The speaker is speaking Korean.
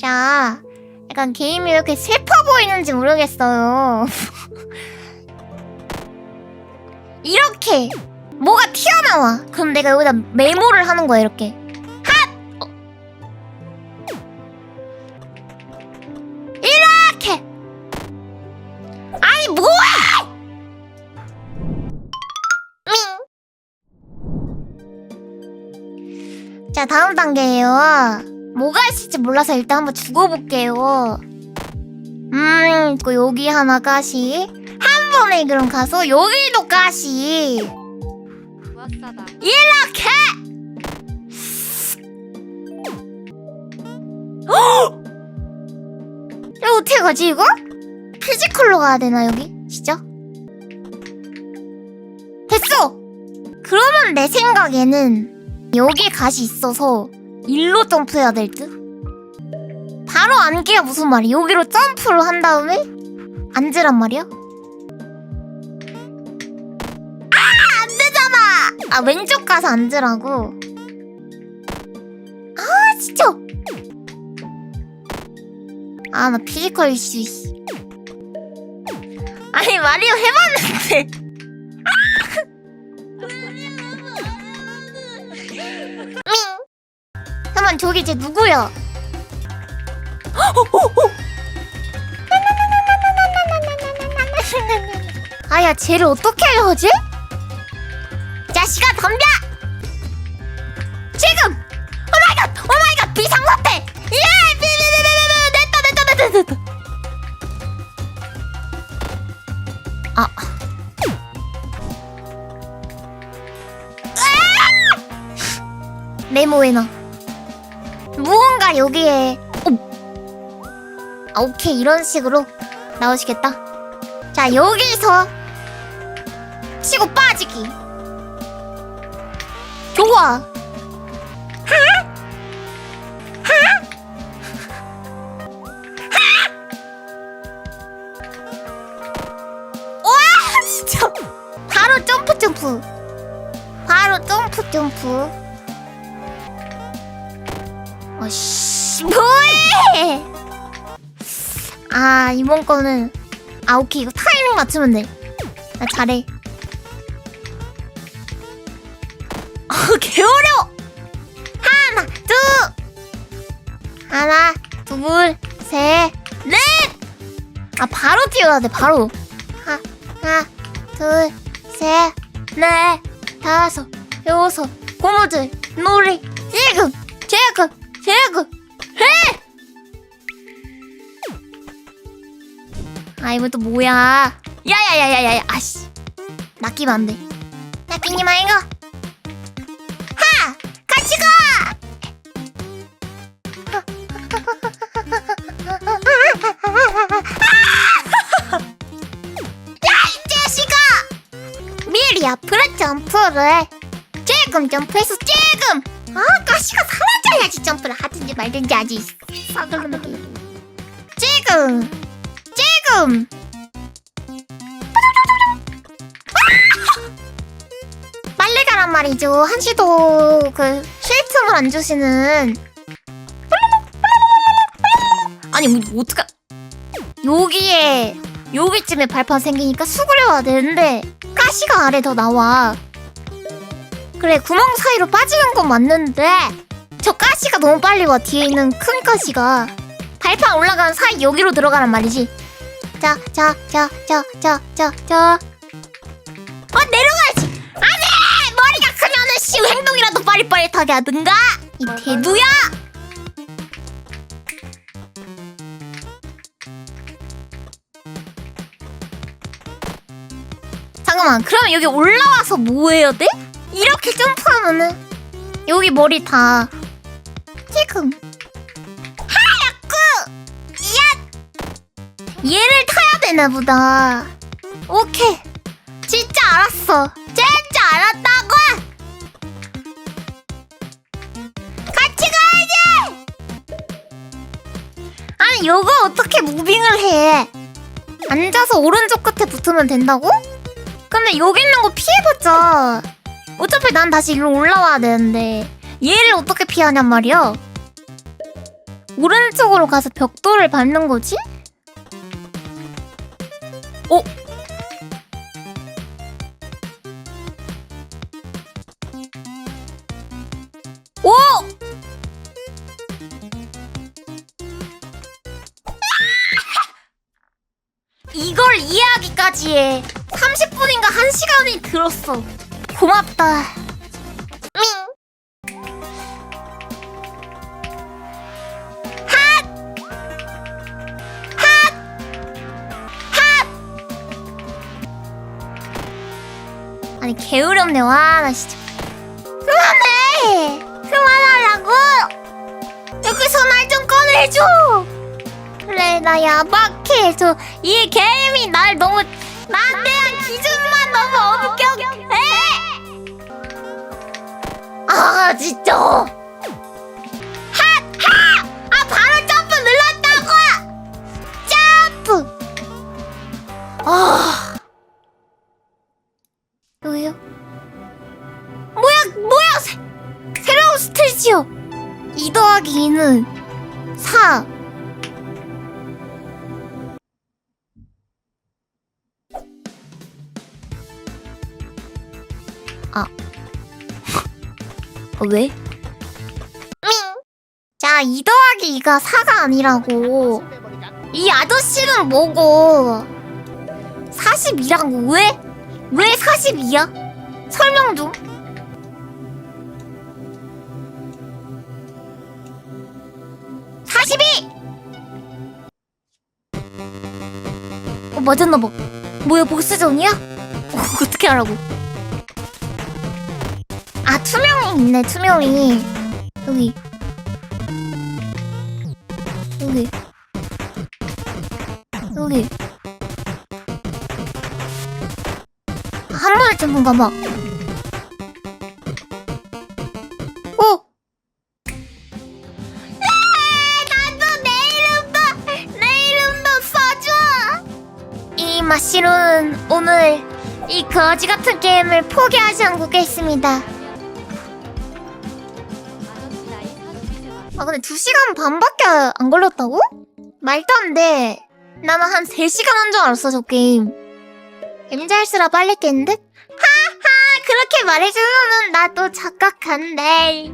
자, 약간 게임이 왜 이렇게 슬퍼 보이는지 모르겠어요. 이렇게 뭐가 튀어나와. 그럼 내가 여기다 메모를 하는 거야 이렇게. 핫! 어. 이렇게. 아니 뭐야! 밍. 자 다음 단계예요. 뭐가 있을지 몰라서 일단 한번 죽어볼게요. 음, 그 여기 하나 가시. 한 번에 그럼 가서 여기도 가시. 좋았사다. 이렇게! 헉! 이거 어떻게 가지 이거? 피지컬로 가야 되나 여기? 진짜? 됐어! 그러면 내 생각에는 여기 가시 있어서 일로 점프해야 될 듯? 바로 앉기가 무슨 말이야? 여기로 점프를 한 다음에 앉으란 말이야? 아! 안 되잖아! 아 왼쪽 가서 앉으라고 아 진짜 아 나 피지컬 이슈 씨. 아니 마리오 해봤는데 저기 쟤 누구야 아야 쟤를 어떻게 알려지? 자식아 덤벼! 지금! 오마이갓! 오마이갓! 비상사태! 예! 비비비비비비! 됐다 됐다 됐다 됐다 아 으아! 메모해놔 무언가 여기에. 어. 아 오케이. 이런 식으로 나오시겠다. 자 여기서 치고 빠지기. 좋아. 점프 점프 씨 뭐해? 아 이번 거는 아 오케이. 이거 타이밍 맞추면 돼 나 잘해. 어 개어려워! 하나 둘! 하나 둘 셋 넷 아 바로 뛰어야 돼 바로. 하, 하나 둘 셋 넷 다섯 여섯 고무줄 놀이 지금 지금 지금 해! 아 이거 또 뭐야 야야야야야 아씨 낚이면 안돼 낚이니 마이가 하! 같이 가! 야, 이 자식아! 미리 앞으로 점프를 지금 점프해서 지금! 아, 가시가 사라 져야지 점프를 하든지 말든지 하지. 싸글르기. 지금! 지금! 빨리 가란 말이죠. 한시도 그 쉴 틈을 안 주시는. 아니 뭐 어떡하? 여기에 여기쯤에 발판 생기니까 수그려야 되는데 가시가 아래 더 나와. 그래 구멍 사이로 빠지는 건 맞는데 저 가시가 너무 빨리 와 뒤에 있는 큰 가시가 발판 올라가는 사이 여기로 들어가란 말이지. 자, 자, 자, 자, 자, 자, 자. 어 내려가야지. 안돼 머리가 크면은 씨 행동이라도 빠릿빠릿하게 하든가 이 대두야. 잠깐만 그러면 여기 올라와서 뭐 해야 돼? 이렇게 점프하면은 여기 머리 다 얘를 타야 되나 보다. 오케이. 진짜 알았어. 진짜 알았다고! 같이 가야지! 아니 요거 어떻게 무빙을 해? 앉아서 오른쪽 끝에 붙으면 된다고? 근데 여기 있는 거 피해봤자 어차피 난 다시 일로 올라와야 되는데 얘를 어떻게 피하냔 말이야? 오른쪽으로 가서 벽돌을 밟는 거지? 어? 오! 이걸 이해하기까지 해. 30분인가 1시간이 들었어. 고맙다. 아니 게으름네. 와 나 진짜. 그만해! 그만하라고! 여기서 날 좀 꺼내줘! 그래 나 야박해 저이 게임이 날 너무 나에 대한 기준만 너무 엄격해! 아 진짜! 핫하! 아 바로 점프 눌렀다고! 점프 스테이지요 2 더하기 2는 4 아. 어, 왜? 밍! 자, 2 더하기 2가 4가 아니라고. 이 아저씨는 뭐고? 42라고, 왜? 왜 42야? 설명 좀. 사십이! 어, 맞았나 봐. 뭐야, 보스전이야? 어, 어떻게 하라고? 아, 투명이 있네, 투명이. 여기. 여기. 여기. 한 번에 잡은 가 봐. 마시로는 오늘 이 거지 같은 게임을 포기하지 나이 40이잖아. 아 근데 2시간 반밖에 안 걸렸다고? 말도 안 돼. 나는 한 3시간 한 줄 알았어 저 게임. MZ할수라 빨리 깬 듯? 하하 그렇게 말해주면은 나도 착각한데.